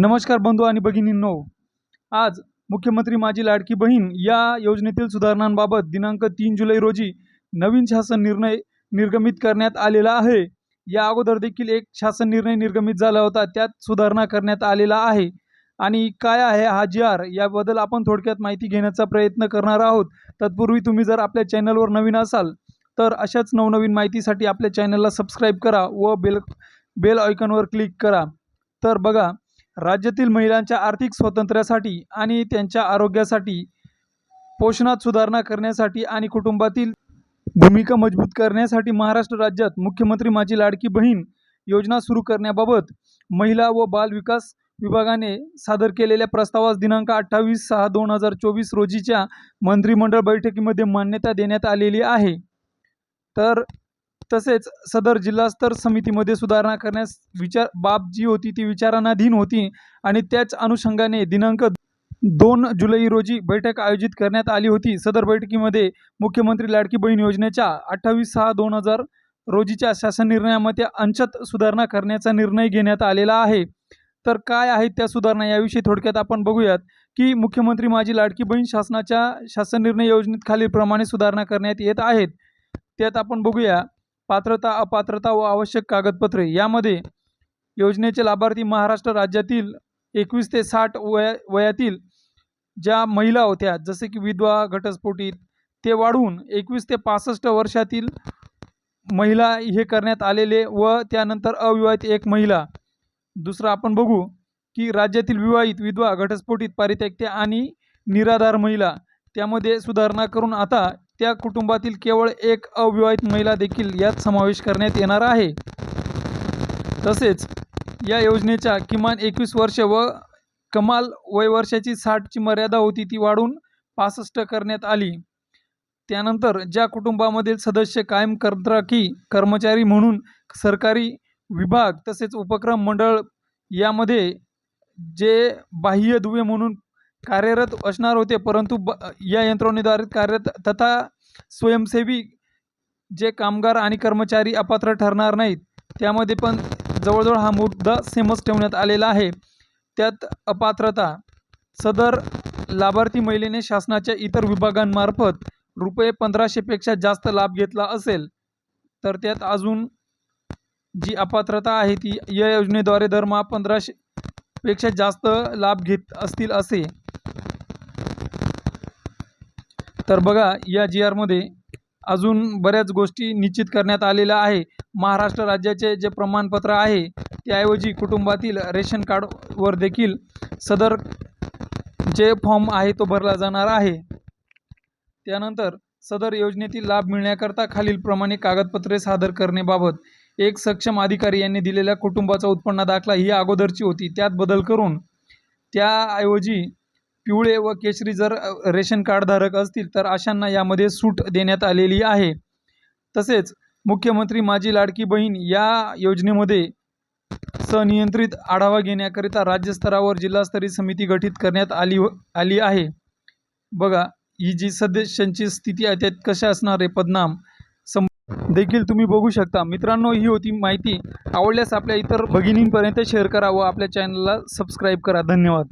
नमस्कार बंधू आणि भगिनींनो. आज मुख्यमंत्री माझी लाडकी बहीण या योजनेतील सुधारणांबाबत दिनांक तीन जुलै रोजी नवीन शासन निर्णय निर्गमित करण्यात आलेला आहे. या अगोदर देखील एक शासन निर्णय निर्गमित झाला होता त्यात सुधारणा करण्यात आलेला आहे. आणि काय आहे हा जी आर याबद्दल आपण थोडक्यात माहिती घेण्याचा प्रयत्न करणार आहोत. तत्पूर्वी तुम्ही जर आपल्या चॅनलवर नवीन असाल तर अशाच नवनवीन माहितीसाठी आपल्या चॅनलला सबस्क्राईब करा व बेल बेल आयकॉनवर क्लिक करा. तर बघा राज्यातील महिलांच्या आर्थिक स्वातंत्र्यासाठी आणि त्यांच्या आरोग्यासाठी पोषणात सुधारणा करण्यासाठी आणि कुटुंबातील भूमिका मजबूत करण्यासाठी महाराष्ट्र राज्यात मुख्यमंत्री माझी लाडकी बहीण योजना सुरू करण्याबाबत महिला व बाल विकास विभागाने सादर केलेल्या प्रस्तावास दिनांक अठ्ठावीस सहा दोन हजार चोवीस रोजीच्या मंत्रिमंडळ बैठकीमध्ये मान्यता देण्यात आलेली आहे. तर तसेच सदर जिल्हास्तर समितीमध्ये सुधारणा करण्यास विचार बाब जी होती ती विचारणाधीन होती आणि त्याच अनुषंगाने दिनांक दोन जुलै रोजी बैठक आयोजित करण्यात आली होती. सदर बैठकीमध्ये मुख्यमंत्री लाडकी बहीण योजनेच्या अठ्ठावीस सहा दोन हजार रोजीच्या शासन निर्णयामध्ये अंशत सुधारणा करण्याचा निर्णय घेण्यात आलेला आहे. तर काय आहेत त्या सुधारणा याविषयी थोडक्यात आपण बघूयात की मुख्यमंत्री माझी लाडकी बहीण शासनाच्या शासन निर्णय योजनेत खालीलप्रमाणे सुधारणा करण्यात येत आहेत. त्यात आपण बघूया पात्रता अपात्रता व आवश्यक कागदपत्रे यामध्ये योजनेचे लाभार्थी महाराष्ट्र राज्यातील एकवीस ते साठ वया वयातील ज्या महिला होत्या जसे की विधवा घटस्फोटीत ते वाढवून एकवीस ते पासष्ट वर्षातील महिला हे करण्यात आलेले व त्यानंतर अविवाहित एक महिला. दुसरं आपण बघू की राज्यातील विवाहित विधवा घटस्फोटीत पारित्यक्त्या आणि निराधार महिला त्यामध्ये सुधारणा करून आता त्या कुटुंबातील केवळ एक अविवाहित महिला देखील यात समावेश करण्यात येणार आहे. तसेच या योजनेच्या किमान एकवीस वर्ष व कमाल वयवर्षाची साठची मर्यादा होती ती वाढून पासष्ट करण्यात आली. त्यानंतर ज्या कुटुंबामधील सदस्य कायम कंत्राटी कर्मचारी म्हणून सरकारी विभाग तसेच उपक्रम मंडळ यामध्ये जे बाह्य दुवे म्हणून कार्यरत असणार होते परंतु ब या यंत्रणेद्वारे कार्यरत तथा स्वयंसेवी जे कामगार आणि कर्मचारी अपात्र ठरणार नाहीत त्यामध्ये पण जवळजवळ हा मुद्दा सेमच ठेवण्यात आलेला आहे. त्यात अपात्रता सदर लाभार्थी महिलेने शासनाच्या इतर विभागांमार्फत रुपये पंधराशेपेक्षा जास्त लाभ घेतला असेल तर त्यात अजून जी अपात्रता आहे ती या योजनेद्वारे दरमहा पंधराशे पेक्षा जास्त लाभ घेत असतील असे. तर बघा या जी आरमध्ये अजून बऱ्याच गोष्टी निश्चित करण्यात आलेल्या आहे. महाराष्ट्र राज्याचे जे प्रमाणपत्र आहे त्याऐवजी कुटुंबातील रेशन कार्डवर देखील सदर जे फॉर्म आहे तो भरला जाणार आहे. त्यानंतर सदर योजनेतील लाभ मिळण्याकरता खालीलप्रमाणे कागदपत्रे सादर करण्याबाबत एक सक्षम अधिकारी यांनी दिलेल्या कुटुंबाचा उत्पन्न दाखला ही अगोदरची होती. त्यात बदल करून त्याऐवजी पिवळे व केशरी जर रेशन कार्डधारक असतील तर अशांना यामध्ये सूट देण्यात आलेली आहे. तसेच मुख्यमंत्री माझी लाडकी बहीण या योजनेमध्ये सनियंत्रित आढावा घेण्याकरिता राज्यस्तरावर जिल्हास्तरीय समिती गठीत करण्यात आली आली आहे. बघा ही जी सदस्यांची स्थिती आहे त्यात कशा असणार आहे? पदनाम देखील तुम्ही बघू शकता. मित्रांनो ही होती माहिती. आवडल्यास आपल्या इतर भगिनींपर्यंत शेअर करा व आपल्या चॅनलला सबस्क्राईब करा. धन्यवाद.